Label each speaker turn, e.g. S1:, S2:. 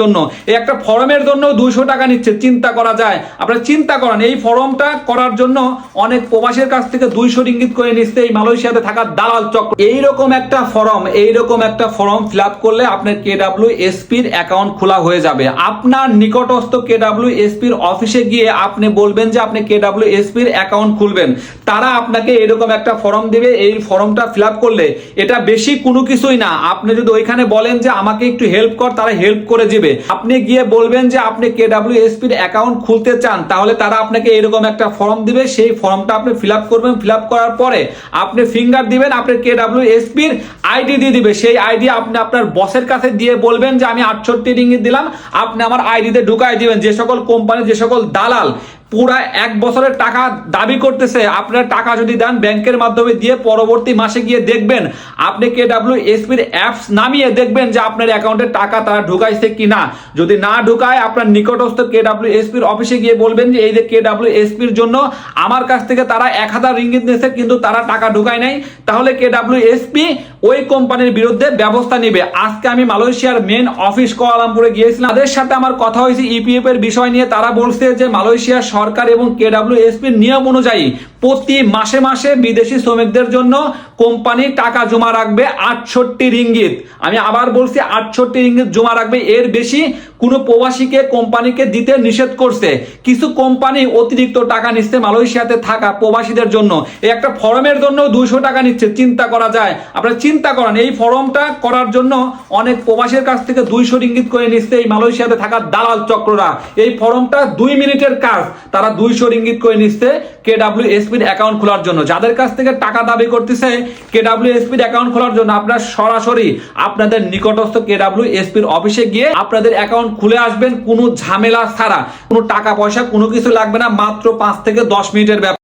S1: জন্য। এই একটা ফর্মের জন্য দুইশো টাকা নিচ্ছে, চিন্তা করা যায়। আপনারা চিন্তা করেন, এই ফর্মটা করার জন্য অনেক প্রবাসীর কাছ থেকে দুইশো রিঙ্গিত করে নিচ্ছে এই মালয়েশিয়াতে থাকা দালাল চক্র। এইরকম একটা ফর্ম, এইরকম একটা ফর্ম ফিল আপ করলে আপনার কেডাব্লিউ এসপির অ্যাকাউন্ট খোলা হয়ে যাবে। আপনার নিকটস্থ কেডাব্লিউ এসপির অফিসে গিয়ে আপনি বলবেন যে আপনি কেডাব্লিউ এসপির অ্যাকাউন্ট খুলবেন। তারা আপনাকে এরকম একটা ফর্ম দেবে, এই ফর্মটা ফিল করলে। এটা বেশি কোনো কিছুই না। আপনি যদি ওইখানে বলেন যে, আমাকে একটু হেল্প কর, তারা হেল্প করে দিবে। আপনি গিয়ে বলবেন যে, আপনি কেডাব্লিউ এসপির অ্যাকাউন্ট খুলতে চান, তাহলে তারা আপনাকে এরকম একটা ফর্ম দিবে। সেই ফর্মটা আপনি ফিল আপ করবেন। ফিল আপ করার পরে আপনি ফিঙ্গার দিবেন, আপনি কে কেডাব্লিউ এসপির আইডি দিয়ে দিবে। সেই আইডি আপনি আপনার বসের কাছে দিয়ে বলবেন যে, আমি আটষট্টি রিঙ্গিত দিলাম। আপনি আমার আইডিতে ঢুকাই দিবেন। যে সকল কোম্পানি যে সকল দালাল পুরা এক বছরের টাকা দাবি করতেছে। আপনার টাকা যদি দেন ব্যাংকের মাধ্যমে দিয়ে পরবর্তী মাসে গিয়ে দেখবেন আপনি কে ডাব্লিউ এসপির অ্যাপস নামিয়ে দেখবেন যে আপনার অ্যাকাউন্টে টাকা তারা ঢুকাইছে কিনা। যদি না ঢুকায়, আপনার নিকটস্থ কে ডাব্লিউ এসপির অফিসে গিয়ে বলবেন যে, এই যে কে ডাব্লিউ এসপির জন্য আমার কাছ থেকে তারা এক হাজার রিঙ্গিত নিয়েছে, কিন্তু তারা টাকা ঢুকায় নাই। তাহলে কে ডাব্লিউ এসপি ওই কোম্পানির বিরুদ্ধে ব্যবস্থা নিবে। আজকে আমি মালয়েশিয়ার মেন অফিস কোয়ালামপুরে গিয়েছিলাম। তাদের সাথে আমার কথা হয়েছে ইপিএফ এর বিষয় নিয়ে। তারা বলছে যে মালয়েশিয়া সরকার এবং কেডাব্লিউ এসপির নিয়ম অনুযায়ী প্রতি মাসে মাসে বিদেশি শ্রমিকদের জন্য কোম্পানি টাকা জমা রাখবে আটষট্টি রিঙ্গিত। আমি আবার বলছি আটষট্টি রিঙ্গিত জমা রাখবে। এর বেশি কোনো প্রবাসীকে কোম্পানিকে দিতে নিষেধ করছে। কিছু কোম্পানি অতিরিক্ত টাকা নিচ্ছে মালয়েশিয়াতে থাকা প্রবাসীদের জন্য। একটা ফর্মের জন্য দুইশো টাকা নিচ্ছে। চিন্তা করা যায়। আপনারা চিন্তা করেন, এই ফর্মটা করার জন্য অনেক প্রবাসীর কাছ থেকে দুইশো রিঙ্গিত করে নিচ্ছে এই মালয়েশিয়াতে থাকা দালাল চক্ররা। এই ফর্মটা দুই মিনিটের কাজ, তারা দুইশো রিঙ্গিত করে নিচ্ছে কে ডাব্লিউ এসপির অ্যাকাউন্ট খোলার জন্য। যাদের কাছ থেকে টাকা দাবি করতেছে কে ডাব্লিউ এসপির অ্যাকাউন্ট খোলার জন্য, আপনার সরাসরি আপনাদের নিকটস্থ কে ডাব্লিউ এসপির অফিসে গিয়ে আপনাদের অ্যাকাউন্ট খুলে আসবেন, কোনো ঝামেলা ছাড়া। কোনো টাকা পয়সা, কোনো কিছু লাগবে না, মাত্র পাঁচ থেকে দশ মিনিটের ব্যাপার।